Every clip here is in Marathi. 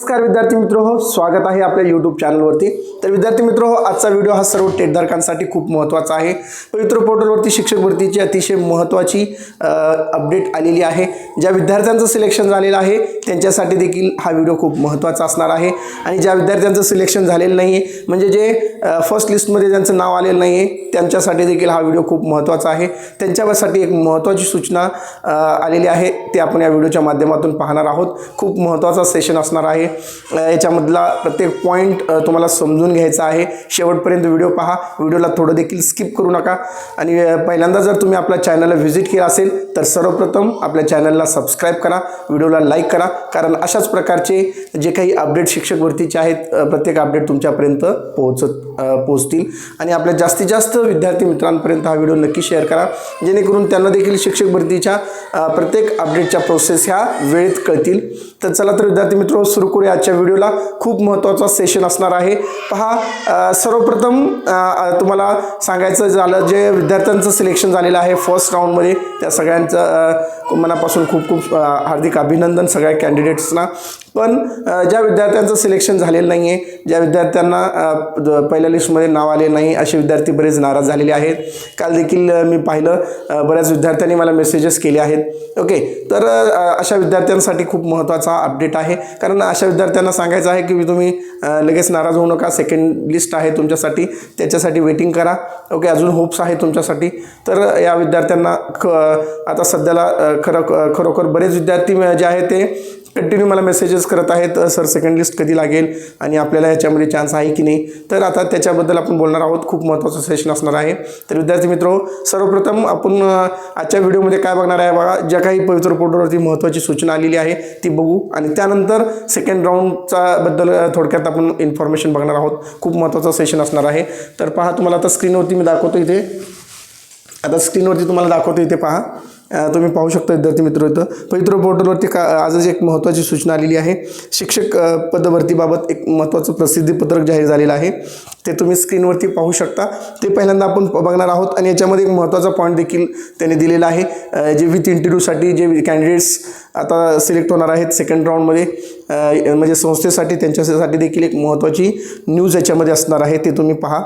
नमस्कार विद्यार्थी मित्र हो स्वागत आहे आपल्या यूट्यूब चॅनलवरती तर विद्यार्थी मित्र हो आजचा व्हिडिओ हा सर्व टेटधारकांसाठी खूप महत्त्वाचा आहे. पवित्र पोर्टलवरती शिक्षक भरतीची अतिशय महत्त्वाची अपडेट आलेली आहे. ज्या विद्यार्थ्यांचं सिलेक्शन झालेलं आहे त्यांच्यासाठी देखील हा व्हिडिओ खूप महत्त्वाचा असणार आहे. आणि ज्या विद्यार्थ्यांचं सिलेक्शन झालेलं नाही आहे म्हणजे जे फर्स्ट लिस्टमध्ये ज्यांचं नाव आलेलं नाही आहे त्यांच्यासाठी देखील हा व्हिडिओ खूप महत्त्वाचा आहे. त्यांच्यासाठी एक महत्त्वाची सूचना आलेली आहे. ते आपण या व्हिडिओच्या माध्यमातून पाहणार आहोत. खूप महत्त्वाचा सेशन असणार आहे. याच्यामधला प्रत्येक पॉईंट तुम्हाला समजून घ्यायचा आहे. शेवटपर्यंत व्हिडिओ पहा. व्हिडिओला थोडं देखील स्किप करू नका. आणि पहिल्यांदा जर तुम्ही आपल्या चॅनलला व्हिजिट केला असेल तर सर्वप्रथम आपल्या चॅनलला सबस्क्राईब करा. व्हिडिओला लाईक करा. कारण अशाच प्रकारचे जे काही अपडेट शिक्षक भरतीचे आहेत प्रत्येक अपडेट तुमच्यापर्यंत पोहोचत पोहोचतील. आणि आपल्या जास्तीत जास्त विद्यार्थी मित्रांपर्यंत हा व्हिडिओ नक्की शेअर करा. जेणेकरून त्यांना देखील शिक्षक भरतीच्या प्रत्येक अपडेटच्या प्रोसेस ह्या वेळेत कळतील. तर चला तर विद्यार्थी मित्र सुरू करूया आजच्या व्हिडिओला खूप महत्त्वाचा सेशन असणार आहे. पहा सर्वप्रथम तुम्हाला सांगायचं झालं जे विद्यार्थ्यांचं सिलेक्शन झालेलं आहे फर्स्ट राऊंडमध्ये त्या सगळ्यांचं मनापासून खूप खूप हार्दिक अभिनंदन सगळ्या कॅन्डिडेट्सना पण ज्या विद्यार्थ्यांचं सिलेक्शन झालेलं नाही आहे ज्या विद्यार्थ्यांना पहिल्या लिस्टमध्ये नाव आले नाही असे विद्यार्थी बरेच नाराज झालेले आहेत. काल देखील मी पाहिलं बऱ्याच विद्यार्थ्यांनी मला मेसेजेस केले आहेत. ओके तर अशा विद्यार्थ्यांसाठी खूप महत्त्वाचा अपडेट आहे. कारण अशा विद्यार्थ्यांना सांगायचं आहे की तुम्ही लगेच नाराज होऊ नका. सेकंड लिस्ट आहे तुमच्यासाठी. त्याच्यासाठी वेटिंग करा. ओके अजून होप्स आहे तुमच्यासाठी. तर या विद्यार्थ्यांना ख आता सध्याला खरं खरोखर बरेच विद्यार्थी जे आहे ते कंटिन्यू मला मेसेजेस करत आहेत. सर सेकंड लिस्ट कधी लागेल आणि आपल्याला याच्यामध्ये चान्स आहे की नाही? तर आता त्याच्याबद्दल आपण बोलणार आहोत. खूप महत्त्वाचं सेशन असणार आहे. तर विद्यार्थी मित्र सर्वप्रथम आपण आजच्या व्हिडिओमध्ये काय बघणार आहे बघा? ज्या काही पवित्र पोर्टलवरती महत्त्वाची सूचना आलेली आहे ती बघू. आणि त्यानंतर सेकंड राऊंडचा बद्दल थोडक्यात आपण इन्फॉर्मेशन बघणार आहोत. खूप महत्त्वाचं सेशन असणार आहे. तर पहा तुम्हाला आता स्क्रीनवरती मी दाखवतो इथे. आता स्क्रीनवरती तुम्हाला दाखवतो इथे पहा. तुम्ही पाहू शकता विद्यार्थी मित्र इथं. पवित्र पोर्टलवरती का आजच एक महत्त्वाची सूचना आलेली आहे. शिक्षक पदभरतीबाबत एक महत्त्वाचं प्रसिद्धीपत्रक जाहीर झालेलं आहे. ते तुम्ही स्क्रीनवरती पाहू शकता. ते पहिल्यांदा आपण बघणार आहोत आणि याच्यामध्ये एक महत्त्वाचा पॉईंट देखील त्याने दिलेला आहे. जे विथ इंटरव्ह्यूसाठी जे कॅन्डिडेट्स आता सिलेक्ट होणार आहेत सेकंड राऊंडमध्ये म्हणजे संस्थेसाठी त्यांच्यासाठी देखील एक महत्त्वाची न्यूज याच्यामध्ये असणार आहे ते तुम्ही पहा.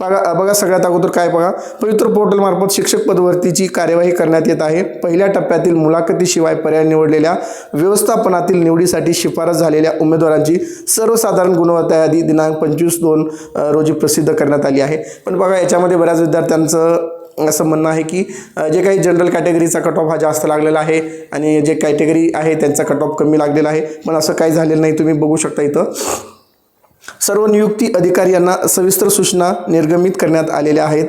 बघा बघा सगळ्यात अगोदर काय बघा. पवित्र पोर्टलमार्फत शिक्षक पदवरतीची कार्यवाही करण्यात येत आहे. पहिल्या टप्प्यातील मुलाखतीशिवाय पर्याय निवडलेल्या व्यवस्थापनातील निवडीसाठी शिफारस झालेल्या उमेदवारांची सर्वसाधारण गुणवत्ता यादी दिनांक पंचवीस दोन रोजी प्रसिद्ध करण्यात आली आहे. पण बघा याच्यामध्ये बऱ्याच विद्यार्थ्यांचं असं म्हणणं आहे की जे काही जनरल कॅटेगरीचा कट ऑफ हा जास्त लागलेला आहे आणि जे कॅटेगरी आहे त्यांचा कट ऑफ कमी लागलेला आहे. पण असं काही झालेलं नाही तुम्ही बघू शकता इथं. सर्व नियुक्ती अधिकारी यांना सविस्तर सूचना निर्गमित करण्यात आलेल्या आहेत.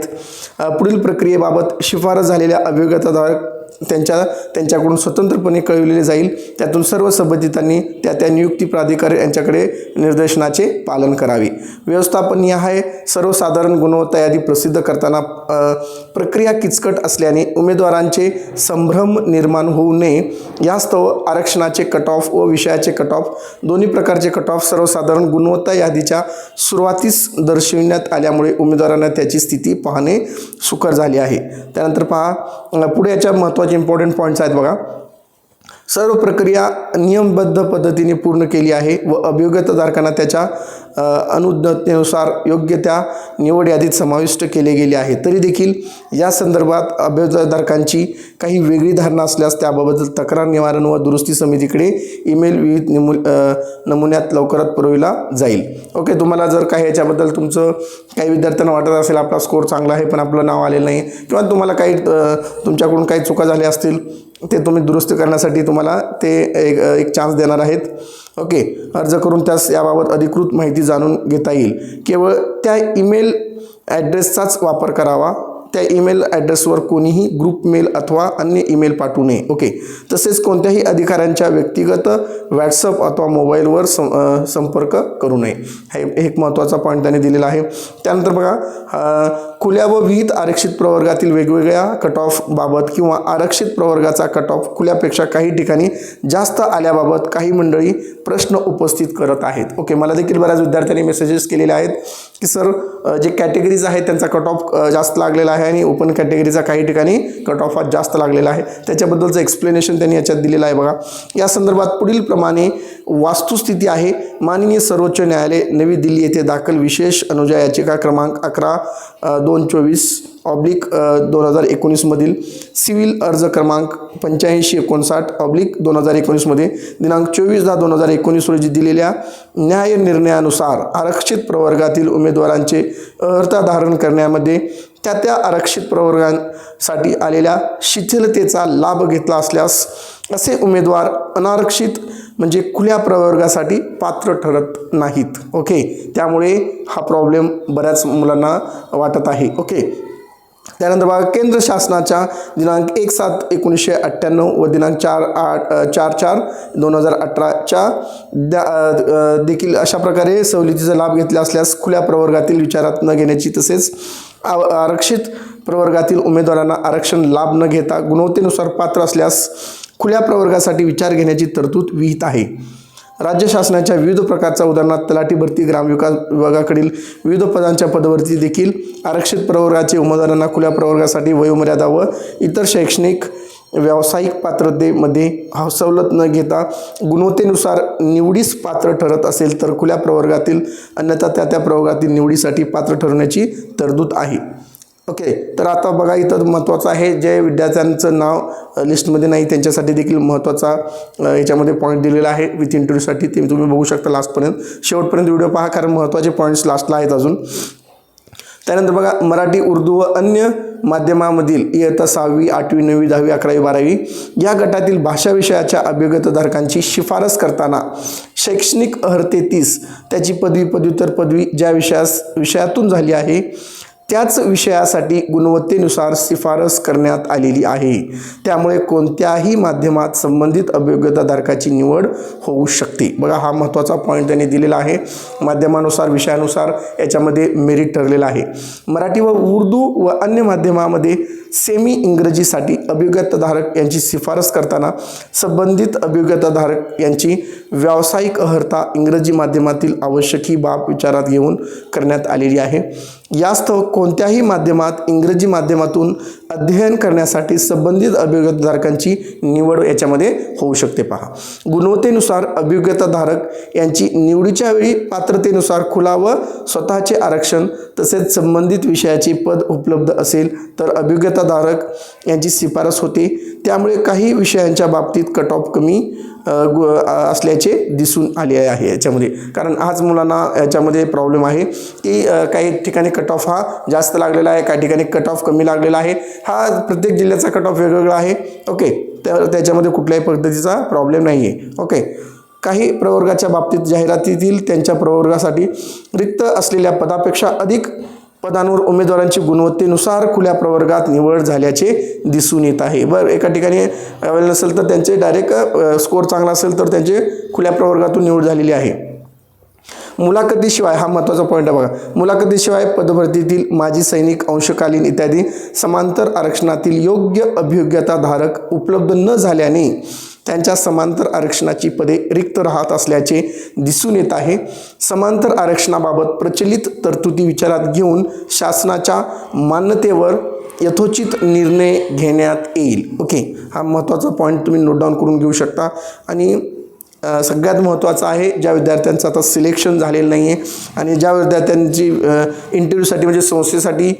पुढील प्रक्रियेबाबत शिफारस झालेल्या अभियोगताधारक त्यांच्या त्यांच्याकडून स्वतंत्रपणे कळविलेले जाईल. त्यातून सर्व संबंधितांनी त्या त्या नियुक्ती प्राधिकारी यांच्याकडे निर्देशनाचे पालन करावे. व्यवस्थापनीय आहे सर्वसाधारण गुणवत्ता यादी प्रसिद्ध करताना प्रक्रिया किचकट असल्याने उमेदवारांचे संभ्रम निर्माण होऊ नये. यास्तव आरक्षणाचे कट ऑफ व विषयाचे कट ऑफ दोन्ही प्रकारचे कट ऑफ सर्वसाधारण गुणवत्ता यादीच्या सुरुवातीस दर्शविण्यात आल्यामुळे उमेदवारांना त्याची स्थिती पाहणे सुकर झाले आहे. त्यानंतर पहा पुढे याच्या महत्त्वाचे इम्पॉर्टंट पॉईंट्स आहेत बघा. सर्व प्रक्रिया नियमबद्ध पद्धतीने पूर्ण केली आहे व अभियोगतधारकांना त्याच्या अनुज्ञतेनुसार योग्य त्या निवड यादीत समाविष्ट केले गेले आहे. तरी देखील या संदर्भात अभियोगधारकांची काही वेगळी धारणा असल्यास त्याबाबत तक्रार निवारण व दुरुस्ती समितीकडे ईमेल विविध निमु नमुन्यात लवकरात पुरविला जाईल. ओके तुम्हाला जर काही याच्याबद्दल तुमचं काही विद्यार्थ्यांना वाटत असेल आपला स्कोर चांगला आहे पण आपलं नाव आलेलं नाही किंवा तुम्हाला काही तुमच्याकडून काही चुका झाल्या असतील ते तुम्ही दुरुस्त करण्यासाठी तुम्हाला ते एक एक चान्स देणार आहेत. ओके अर्ज करून त्यास याबाबत अधिकृत माहिती जाणून घेता येईल. केवळ त्या ईमेल ॲड्रेसचाच वापर करावा. त्या ईमेल ॲड्रेसवर कोणीही ग्रुप मेल अथवा अन्य ईमेल पाठवू नये. ओके तसेच कोणत्याही अधिकाऱ्यांच्या व्यक्तिगत व्हॉट्सअप अथवा मोबाईलवर सं संपर्क करू नये. हे एक महत्त्वाचा पॉईंट त्याने दिलेला आहे. त्यानंतर बघा खुल्या व विहित आरक्षित प्रवर्गातील वेगवेगळ्या कट ऑफ बाबत किंवा आरक्षित प्रवर्गाचा कट ऑफ खुल्यापेक्षा काही ठिकाणी जास्त आल्याबाबत काही मंडळी प्रश्न उपस्थित करत आहेत. ओके मला देखील बऱ्याच विद्यार्थ्यांनी मेसेजेस केलेले आहेत की सर जे कॅटेगरीज आहेत त्यांचा कट ऑफ जास्त लागलेला आहे आणि ओपन कॅटेगरीचा काही ठिकाणी कट ऑफ जास्त लागलेला आहे. त्याच्याबद्दलचं एक्सप्लेनेशन त्यांनी याच्यात दिलेलं आहे बघा. या संदर्भात पुढील प्रमाणे वास्तुस्थिती आहे. माननीय सर्वोच्च न्यायालय नवी दिल्ली येथे दाखल विशेष अनुजा याचिका क्रमांक अकरा दोन चोवीस ऑब्लिक दोन हजार एकोणीसमधील सिव्हिल अर्ज क्रमांक पंच्याऐंशी एकोणसाठ ऑब्लिक दोन हजार एकोणीसमध्ये दिनांक चोवीस दहा दोन हजार एकोणीस रोजी दिलेल्या न्याय निर्णयानुसार आरक्षित प्रवर्गातील उमेदवारांचे अर्हता धारण करण्यामध्ये त्या त्या आरक्षित प्रवर्गांसाठी आलेल्या शिथिलतेचा लाभ घेतला असल्यास असे उमेदवार अनारक्षित म्हणजे खुल्या प्रवर्गासाठी पात्र ठरत नाहीत. ओके? त्यामुळे हा प्रॉब्लेम बऱ्याच मुलांना वाटत आहे. ओके? त्यानंतर बघा केंद्र शासनाच्या दिनांक एक सात एकोणीसशे अठ्ठ्याण्णव व दिनांक चार आठ चार चार दोन हजार अठराच्या द्या देखील अशा प्रकारे सवलतीचा लाभ घेतला असल्यास खुल्या प्रवर्गातील विचारात न घेण्याची तसेच आरक्षित प्रवर्गातील उमेदवारांना आरक्षण लाभ न घेता गुणवत्तेनुसार पात्र असल्यास खुल्या प्रवर्गासाठी विचार घेण्याची तरतूद विहित आहे. राज्य शासनाच्या विविध प्रकारच्या उदाहरणार्थ तलाठी भरती ग्रामविकास विभागाकडील विविध पदांच्या पदवरती देखील आरक्षित प्रवर्गाचे उमेदवारांना खुल्या प्रवर्गासाठी वयोमर्यादा व इतर शैक्षणिक व्यावसायिक पात्रतेमध्ये सवलत न घेता गुणवत्तेनुसार निवडीस पात्र ठरत असेल तर खुल्या प्रवर्गातील अन्यथा त्या त्या प्रवर्गातील निवडीसाठी पात्र ठरवण्याची तरतूद आहे. ओके तर आता बघा इथं महत्त्वाचं आहे जे विद्यार्थ्यांचं नाव लिस्टमध्ये नाही त्यांच्यासाठी देखील महत्त्वाचा याच्यामध्ये पॉईंट दिलेला आहे. विथ इंटरव्ह्यूसाठी ते तुम्ही बघू शकता लास्टपर्यंत शेवटपर्यंत व्हिडिओ पहा कारण महत्त्वाचे पॉईंट्स लास्टला आहेत अजून. त्यानंतर बघा मराठी उर्दू व अन्य माध्यमामधील इयत्ता सहावी आठवी नववी दहावी अकरावी बारावी या गटातील भाषा विषयाच्या अभिगतधारकांची शिफारस करताना शैक्षणिक अर्हतेतीस त्याची पदवी पदव्युत्तर पदवी ज्या विषयास विषयातून झाली आहे त्याच विषयासाठी गुणवत्तेनुसार शिफारस करण्यात आलेली आहे. त्यामुळे कोणत्याही माध्यमात संबंधित अभियोग्यताधारकाची निवड होऊ शकते. बघा हा महत्त्वाचा पॉईंट त्यांनी दिलेला आहे. माध्यमानुसार विषयानुसार याच्यामध्ये मेरिट ठरलेलं आहे. मराठी व उर्दू व अन्य माध्यमामध्ये सेमी इंग्रजीसाठी अभियोग्यताधारक यांची शिफारस करताना संबंधित अभियोग्यताधारक यांची व्यावसायिक अर्हता इंग्रजी माध्यमातील आवश्यक ही बाब विचारात घेऊन करण्यात आलेली आहे. यास्तव कोणत्याही माध्यमात इंग्रजी माध्यमातून अध्ययन करण्यासाठी संबंधित अभियोग्यताधारकांची निवड याच्यामध्ये होऊ शकते पहा. गुणवत्तेनुसार अभियोग्यताधारक यांची निवडीच्या वेळी पात्रतेनुसार खुला व स्वतःचे आरक्षण तसेच संबंधित विषयाचे पद उपलब्ध असेल तर अभियोग्यताधारक यांची शिफारस होते. त्यामुळे काही विषयांच्या बाबतीत कट ऑफ कमी असल्याचे दिसून आले आहे याच्यामध्ये. कारण आज मुलांना याच्यामध्ये प्रॉब्लेम आहे की काही ठिकाणी कट ऑफ हा जास्त लागलेला आहे काही ठिकाणी कट ऑफ कमी लागलेला आहे. हा प्रत्येक जिल्ह्याचा कट ऑफ वेगवेगळा आहे. ओके तर त्याच्यामध्ये कुठल्याही पद्धतीचा प्रॉब्लेम नाही आहे ओके काही प्रवर्गाच्या बाबतीत जाहिरातीतील त्यांच्या प्रवर्गासाठी रिक्त असलेल्या पदापेक्षा अधिक पदांवर उमेदवारांची गुणवत्तेनुसार खुल्या प्रवर्गात निवड झाल्याचे दिसून येत आहे. बरं एका ठिकाणी अवेलेबल नसेल तर त्यांचे डायरेक्ट स्कोअर चांगला असेल तर त्यांचे खुल्या प्रवर्गातून निवड झालेली आहे. मुलाखतीशिवाय हा महत्त्वाचा पॉईंट आहे बघा. मुलाखतीशिवाय पदभरतीतील माजी सैनिक अंशकालीन इत्यादी समांतर आरक्षणातील योग्य अभियोग्यताधारक उपलब्ध न झाल्याने त्यांच्या समांतर आरक्षणाची पदे रिक्त राहत असल्याचे दिसून येत आहे. समांतर आरक्षणाबाबत प्रचलित तरतुदी विचारात घेऊन शासनाच्या मान्यतेवर यथोचित निर्णय घेण्यात येईल. ओके हा महत्त्वाचा पॉईंट तुम्ही नोट डाऊन करून घेऊ शकता. आणि सगळ्यात महत्त्वाचं आहे ज्या विद्यार्थ्यांचं आता सिलेक्शन झालेलं नाही आहे आणि ज्या विद्यार्थ्यांची इंटरव्ह्यूसाठी म्हणजे संस्थेसाठी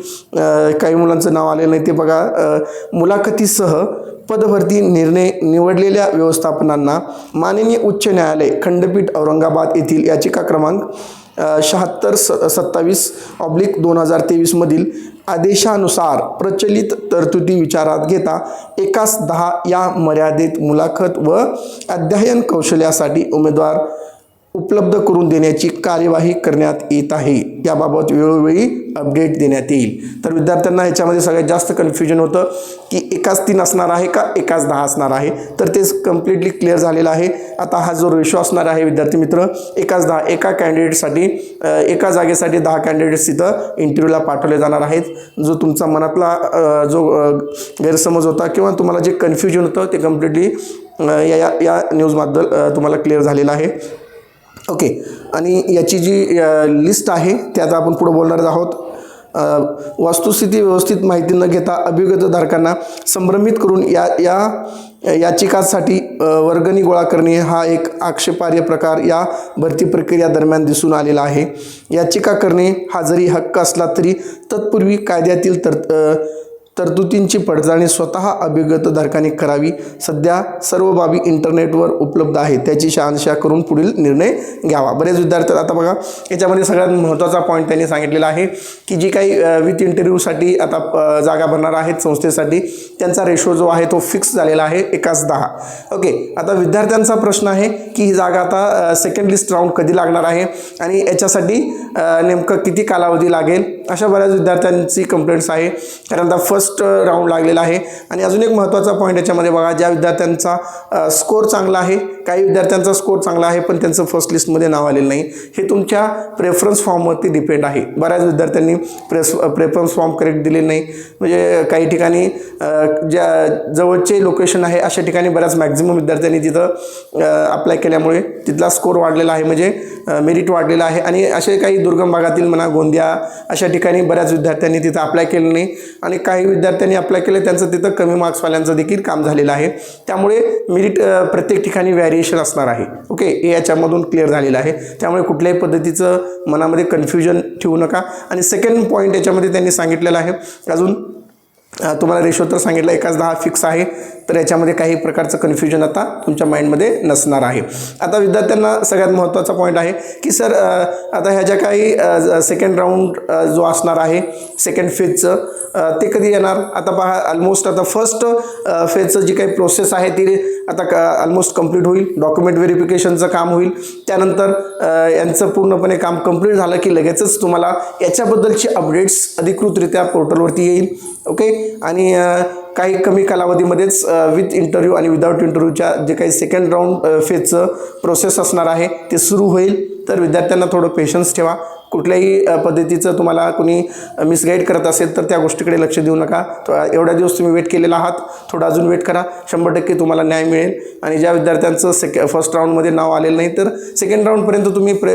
काही मुलांचं नाव आलेलं नाही ते बघा मुलाखतीसह पदभरती निर्णय निवडलेल्या व्यवस्थापनांना माननीय उच्च न्यायालय खंडपीठ औरंगाबाद येथील याचिका क्रमांक शहात्तर स सत्तावीस ऑब्लिक दोन हजार तेवीसमधील आदेशानुसार प्रचलित तरतुदी विचारात घेता एकास दहा या मर्यादेत मुलाखत व अध्ययन कौशल्यासाठी उमेदवार उपलब्ध करून देण्याची कार्यवाही करण्यात येत आहे. याबाबत वेळोवेळी अपडेट देण्यात येईल. तर विद्यार्थ्यांना ह्याच्यामध्ये सगळ्यात जास्त कन्फ्युजन होतं की एकाच तीन असणार आहे का? एकाच दहा असणार आहे. तर तेच कम्प्लिटली क्लिअर झालेलं आहे. आता हा जो रेशो असणार आहे विद्यार्थी मित्र एकाच दहा एका कॅन्डिडेटसाठी एका जागेसाठी दहा कॅन्डिडेट्स तिथं इंटरव्ह्यूला पाठवले जाणार आहेत. जो तुमचा मनातला जो गैरसमज होता किंवा तुम्हाला जे कन्फ्युजन होतं ते कम्प्लिटली या या न्यूजबद्दल तुम्हाला क्लिअर झालेलं आहे. ओके आणि याची जी लिस्ट आहे ते आता आपण पुढे बोलणार आहोत. वास्तुस्थिती वस्तुस्थिती व्यवस्थित माहिती न घेता अभिगतधारकांना संभ्रमित करून या या याचिकांसाठी वर्गणी गोळा करणे हा एक आक्षेपार्ह प्रकार या भरती प्रक्रिया दरम्यान दिसून आलेला आहे. याचिका करणे हा जरी हक्क असला तरी तत्पूर्वी कायद्यातील तर तरतुदींची पडताळणी स्वतः अभिगतधारकाने करावी. सध्या सर्व बाबी इंटरनेटवर उपलब्ध आहेत त्याची शहानिशा करून पुढील निर्णय घ्यावा. बरेच विद्यार्थ्यात आता बघा याच्यामध्ये सगळ्यात महत्त्वाचा पॉईंट त्यांनी सांगितलेला आहे की जी काही विथ इंटरव्ह्यूसाठी आता जागा भरणार आहेत संस्थेसाठी त्यांचा रेशो जो आहे तो फिक्स झालेला आहे एकाच दहा. ओके आता विद्यार्थ्यांचा प्रश्न आहे की ही जागा आता सेकंड लिस्ट राऊंड कधी लागणार आहे? आणि याच्यासाठी नेमकं किती कालावधी लागेल? अशा बऱ्याच विद्यार्थ्यांची कंप्लेंट्स आहे. कारण आता फर्स्ट राऊंड लागलेला आहे. आणि अजून एक महत्त्वाचा पॉईंट याच्यामध्ये बघा ज्या विद्यार्थ्यांचा स्कोर चांगला आहे काही विद्यार्थ्यांचा स्कोर चांगला आहे पण त्यांचं फर्स्ट लिस्टमध्ये नाव आलेलं नाही. हे तुमच्या प्रेफरन्स फॉर्मवरती डिपेंड आहे. बऱ्याच विद्यार्थ्यांनी प्रेस प्रेफरन्स फॉर्म करेक्ट दिले नाही. म्हणजे काही ठिकाणी ज्या जवळचे लोकेशन आहे अशा ठिकाणी बऱ्याच मॅक्झिमम विद्यार्थ्यांनी तिथं अप्लाय केल्यामुळे तिथला स्कोर वाढलेला आहे. म्हणजे मेरिट वाढलेला आहे. आणि असे काही दुर्गम भागातील म्हणा गोंदिया अशा ठिकाणी बऱ्याच विद्यार्थ्यांनी तिथं अप्लाय केलं नाही. आणि काही विद्यार्थ्यांनी अप्लाय केलं त्यांचं तिथं कमी मार्क्सवाल्यांचं देखील काम झालेलं आहे. त्यामुळे मेरिट प्रत्येक ठिकाणी व्हॅरिएशन असणार आहे. ओके हे याच्यामधून क्लिअर झालेलं आहे. त्यामुळे कुठल्याही पद्धतीचं मनामध्ये कन्फ्युजन ठेवू नका. आणि सेकंड पॉईंट याच्यामध्ये त्यांनी सांगितलेलं आहे. अजून तुम्हाला रेशो तर सांगितलं एकाच दहा फिक्स आहे तर याच्यामध्ये काही प्रकारचं कन्फ्युजन आता तुमच्या माइंडमध्ये नसणार आहे. आता विद्यार्थ्यांना सगळ्यात महत्त्वाचा पॉईंट आहे की सर आता ह्या ज्या काही सेकंड राऊंड जो असणार आहे सेकंड फेजचं ते कधी येणार? आता पहा ऑलमोस्ट आता फर्स्ट फेजचं जी काही प्रोसेस आहे ती आता ऑलमोस्ट कंप्लीट होईल. डॉक्युमेंट व्हेरिफिकेशनचं काम होईल. त्यानंतर यांचं पूर्णपणे काम कंप्लीट झालं की लगेचच तुम्हाला याच्याबद्दलची अपडेट्स अधिकृतरित्या पोर्टलवरती येईल. ओके आणि काही कमी कालावधीमध्येच विथ इंटरव्ह्यू आणि विदाऊट इंटरव्ह्यूच्या जे काही सेकंड राऊंड फेजचं प्रोसेस असणार आहे ते सुरू होईल. तर विद्यार्थ्यांना थोडं पेशन्स ठेवा. कुठल्याही पद्धतीचं तुम्हाला कोणी मिसगाईड करत असेल तर त्या गोष्टीकडे लक्ष देऊ नका. एवढ्या दिवस तुम्ही वेट केलेला आहात थोडं अजून वेट करा. शंभर टक्के तुम्हाला न्याय मिळेल. आणि ज्या विद्यार्थ्यांचं सेक फर्स्ट राऊंडमध्ये नाव आलेलं नाही तर सेकंड राऊंडपर्यंत तुम्ही प्रे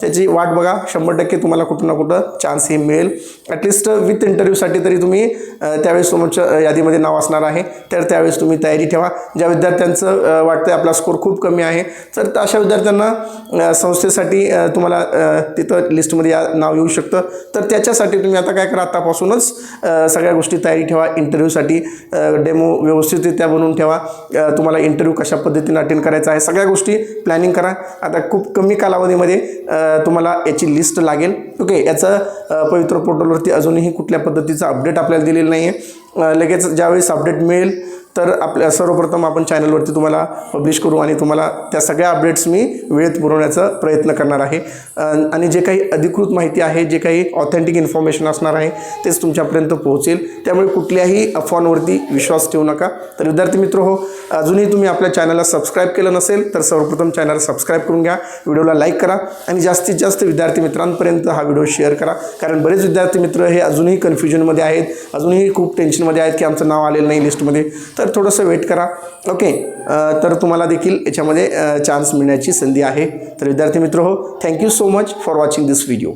त्याची वाट बघा. शंभर टक्के तुम्हाला कुठं ना कुठं चान्स हे मिळेल. ॲटलिस्ट विथ इंटरव्ह्यूसाठी तरी तुम्ही त्यावेळेस तुमच्या यादीमध्ये नाव असणार आहे. तर त्यावेळेस तुम्ही तयारी ठेवा. ज्या विद्यार्थ्यांचं वाटतं आपला स्कोर खूप कमी आहे तर अशा विद्यार्थ्यांना संस्थेसाठी अ, तुम्हाला तिथं लिस्टमध्ये या नाव येऊ शकतं. तर त्याच्यासाठी तुम्ही आता काय करा आतापासूनच सगळ्या गोष्टी तयारी ठेवा इंटरव्ह्यूसाठी डेमो व्यवस्थितरित्या बनवून ठेवा. तुम्हाला इंटरव्ह्यू कशा पद्धतीने अटेंड करायचा आहे सगळ्या गोष्टी प्लॅनिंग करा. आता खूप कमी कालावधीमध्ये तुम्हाला याची लिस्ट लागेल. ओके याचं पवित्र पोर्टलवरती अजूनही कुठल्या पद्धतीचं अपडेट आपल्याला दिलेलं नाही आहे लगेच ज्यावेळेस अपडेट मिळेल तर आपल्या सर्वप्रथम आपण चॅनलवरती तुम्हाला पब्लिश करू आणि तुम्हाला त्या सगळ्या अपडेट्स मी वेळेत पुरवण्याचा प्रयत्न करणार आहे. आणि जे काही अधिकृत माहिती आहे जे काही ऑथेंटिक इन्फॉर्मेशन असणार आहे तेच तुमच्यापर्यंत पोहोचेल. त्यामुळे कुठल्याही अफवांवरती विश्वास ठेवू नका. तर विद्यार्थी मित्र हो अजूनही तुम्ही आपल्या चॅनलला सबस्क्राईब केलं नसेल तर सर्वप्रथम चॅनल सबस्क्राईब करून घ्या. व्हिडिओला लाईक करा आणि जास्तीत जास्त विद्यार्थी मित्रांपर्यंत हा व्हिडिओ शेअर करा. कारण बरेच विद्यार्थी मित्र हे अजूनही कन्फ्युजनमध्ये आहेत. अजूनही खूप टेन्शनमध्ये आहेत की आमचं नाव आलेलं नाही लिस्टमध्ये तर तर थोडंसं वेट करा. ओके तर तुम्हाला देखील याच्यामध्ये चान्स मिळण्याची संधी आहे. तर विद्यार्थी मित्र हो thank you so much for watching this video